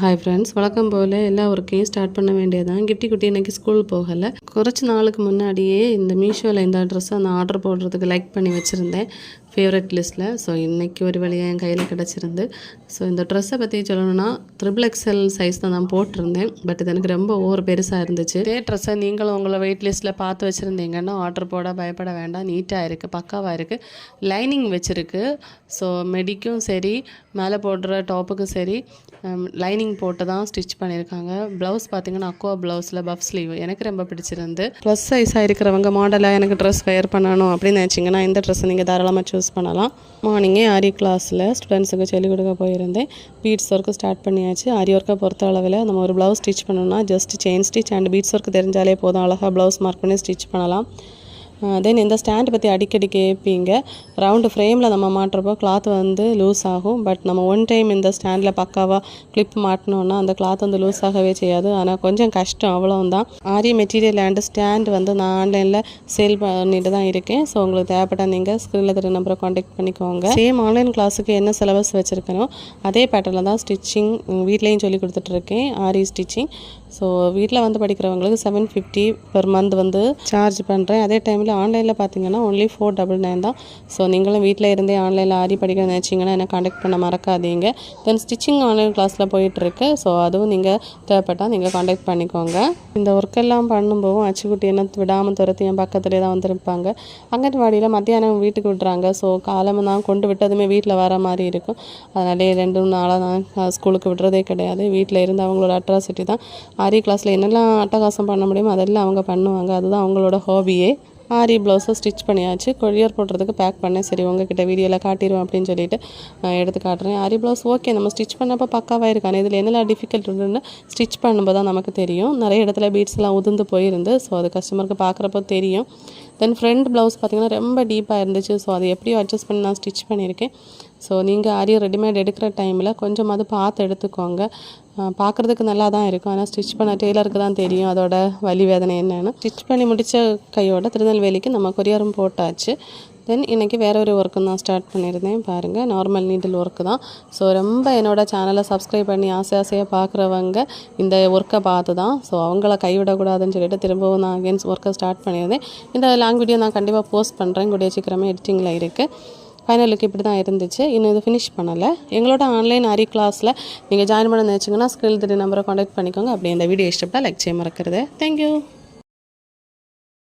Hi friends வழக்கம் போல் எல்லா ஒர்க்கையும் start பண்ண வேண்டியதான் கிட்டி குட்டி இன்றைக்கி ஸ்கூல் போகலை. குறைச்சி நாளுக்கு முன்னாடியே இந்த மீஷோவில் இந்த ட்ரெஸ்ஸை நான் ஆர்டர் போடுறதுக்கு லைக் பண்ணி வச்சுருந்தேன். ஃபேவரட் லிஸ்ட்டில் ஸோ இன்றைக்கி ஒரு வழியாக என் கையில் கிடச்சிருந்து. ஸோ இந்த ட்ரெஸ்ஸை பற்றி சொல்லணும்னா ட்ரிபிள் எக்ஸ்எல் சைஸ் தான் நான் போட்டிருந்தேன். பட் இது எனக்கு ரொம்ப ஓவர் பெருசாக இருந்துச்சு. இதே ட்ரெஸ்ஸை நீங்களும் உங்களை வெயிட் லிஸ்ட்டில் பார்த்து வச்சுருந்தீங்கன்னா ஆர்டர் போட பயப்பட வேண்டாம். நீட்டாக இருக்குது பக்காவாக இருக்குது லைனிங் வச்சுருக்கு. ஸோ மெடிக்கும் சரி மேலே போடுற டாப்புக்கும் சரி லைனிங் போட்டு தான் ஸ்டிச் பண்ணியிருக்காங்க. ப்ளவுஸ் பார்த்தீங்கன்னா அக்வா ப்ளவுஸில் பஃப் ஸ்லீவ் எனக்கு ரொம்ப பிடிச்சிருந்து. ப்ளஸ் சைஸாக இருக்கிறவங்க மாடலாக எனக்கு ட்ரெஸ் வேர் பண்ணணும் அப்படின்னு நினச்சிங்கன்னா இந்த ட்ரெஸ்ஸை நீங்கள் தாராளமாக சூஸ் பண்ணலாம். மார்னிங்கே ஆரி கிளாஸில் ஸ்டூடெண்ட்ஸுக்கு சொல்லிக் கொடுக்க போயிருந்தேன். பீட்ஸ் ஒர்க்கு ஸ்டார்ட் பண்ணியாச்சு. ஆரி ஒர்க்கை பொறுத்த அளவில் நம்ம ஒரு ப்ளவுஸ் ஸ்டிச் பண்ணணும்னா just chain stitch and beads work தெரிஞ்சாலே போதும். அழகாக ப்ளவுஸ் மார்க் பண்ணி ஸ்டிச் பண்ணலாம். தென் இந்த ஸ்டாண்ட் பற்றி அடிக்கடி கேட்பீங்க ரவுண்டு ஃப்ரேமில் நம்ம மாட்டுறப்போ கிளாத் வந்து லூஸ் ஆகும். பட் நம்ம ஒன் டைம் இந்த ஸ்டாண்டில் பக்காவாக கிளிப் மாட்டினோன்னா அந்த கிளாத் வந்து லூஸ் ஆகவே செய்யாது. ஆனால் கொஞ்சம் கஷ்டம் அவ்வளோந்தான் ஆரி மெட்டீரியல் அண்ட் ஸ்டாண்ட் வந்து நான் ஆன்லைனில் சேல் பண்ணிட்டு தான் இருக்கேன். ஸோ உங்களுக்கு தேவைப்பட்டால் நீங்கள் ஸ்க்ரீனில் தெரிய நம்பரை காண்டாக்ட் பண்ணிக்கோங்க. சேம் ஆன்லைன் கிளாஸுக்கு என்ன சிலபஸ் வச்சுருக்கணும் அதே பேட்டர்னில் தான் ஸ்டிச்சிங் வீட்லேயும் சொல்லி கொடுத்துட்ருக்கேன் ஆரி ஸ்டிச்சிங் ஸோ வீட்டில் வந்து படிக்கிறவங்களுக்கு செவன் ஃபிஃப்டி பெர் மந்த் வந்து சார்ஜ் பண்ணுறேன் அதே டைமில் ஆன்லைனில் பார்த்தீங்கன்னா ஒன்லி ஃபோர் டபுள் நைன் தான். ஸோ நீங்களும் வீட்டில் இருந்தே ஆன்லைனில் ஆரி படிக்க நினச்சிங்கன்னா என்ன காண்டாக்ட் பண்ண மறக்காதீங்க. தென் ஸ்டிச்சிங் ஆன்லைன் கிளாஸில் போயிட்டுருக்கு. ஸோ அதுவும் நீங்கள் தேவைப்பட்டால் நீங்கள் காண்டாக்ட் பண்ணிக்கோங்க. இந்த ஒர்க்கெல்லாம் பண்ணும்போதும் அச்சுக்குட்டி என்ன விடாமல் துரத்தி என் பக்கத்துலேயே தான் வந்திருப்பாங்க. அங்கன்வாடியில் மத்தியானம் வீட்டுக்கு விட்றாங்க ஸோ காலம் தான் கொண்டு விட்டதுமே வீட்டில் வர மாதிரி இருக்கும். அதனாலே ரெண்டு மூணு நாளாக நான் ஸ்கூலுக்கு விடுறதே கிடையாது. வீட்டில் இருந்து அவங்களோட அட்ராசிட்டி தான். ஆரி கிளாஸில் என்னெல்லாம் அட்டகாசம் பண்ண முடியுமோ அதெல்லாம் அவங்க பண்ணுவாங்க. அதுதான் அவங்களோட ஹாபியே. ஆரி ப்ளவுஸை ஸ்டிச் பண்ணியாச்சு. கொரியர் போடுறதுக்கு பேக் பண்ணேன். சரி உங்ககிட்ட வீடியோவில் காட்டிடுவேன் அப்படின்னு சொல்லிட்டு நான் எடுத்து காட்டுறேன். ஆரி ப்ளவுஸ் ஓகே நம்ம ஸ்டிச் பண்ணப்போ பக்காவாக இருக்கானே. இதில் என்னெல்லாம் டிஃபிகல்ட் இருக்குன்னு ஸ்டிச் பண்ணும்போது தான் நமக்கு தெரியும். நிறைய இடத்துல பீட்ஸ்லாம் உதிர்ந்து போயிருந்து ஸோ அது கஸ்டமருக்கு பார்க்குறப்போ தெரியும். தென் ஃப்ரண்ட் ப்ளவுஸ் பார்த்திங்கன்னா ரொம்ப டீப்பாக இருந்துச்சு. ஸோ அதை எப்படியோ அட்ஜஸ்ட் பண்ணி நான் ஸ்டிச் பண்ணியிருக்கேன். ஸோ நீங்கள் ஆரி ரெடிமேட் எடுக்கிற டைமில் கொஞ்சமாவது பார்த்து எடுத்துக்கோங்க. பார்க்குறதுக்கு நல்லா தான் இருக்கும். ஆனால் ஸ்டிச் பண்ண டெய்லருக்கு தான் தெரியும் அதோட வலி வேதனை என்னென்னு. ஸ்டிச் பண்ணி முடித்த கையோட திருநெல்வேலிக்கு நம்ம கொரியரும் போட்டாச்சு. தென் இன்றைக்கி வேற ஒரு ஒர்க்கும் தான் ஸ்டார்ட் பண்ணியிருந்தேன். பாருங்கள் நார்மல் நீடில் ஒர்க்கு தான். ஸோ ரொம்ப என்னோடய சேனலை சப்ஸ்கிரைப் பண்ணி ஆசை ஆசையாக பார்க்குறவங்க இந்த ஒர்க்கை பார்த்து தான். ஸோ அவங்கள கைவிடக்கூடாதுன்னு சொல்லிட்டு திரும்பவும் நான் அகேன்ஸ் ஒர்க்கை ஸ்டார்ட் பண்ணியிருந்தேன். இந்த லாங் வீடியோ நான் கண்டிப்பாக போஸ்ட் பண்ணுறேன் கூடிய சீக்கிரமே எடிட்டிங்கில் இருக்குது ஃபைனல் லுக் இப்படி தான் இருந்துச்சு. இன்னும் இது ஃபினிஷ் பண்ணலை. எங்களோட ஆன்லைன் அரி கிளாஸில் நீங்கள் ஜாயின் பண்ண நினச்சிங்கன்னா ஸ்கில் திரு நம்பரை காண்டாக்ட் பண்ணிக்கோங்க. அப்படி இந்த வீடியோ இஷ்டப்பட்டால் லைக் செய்ய மறக்கிறது. தேங்க்யூ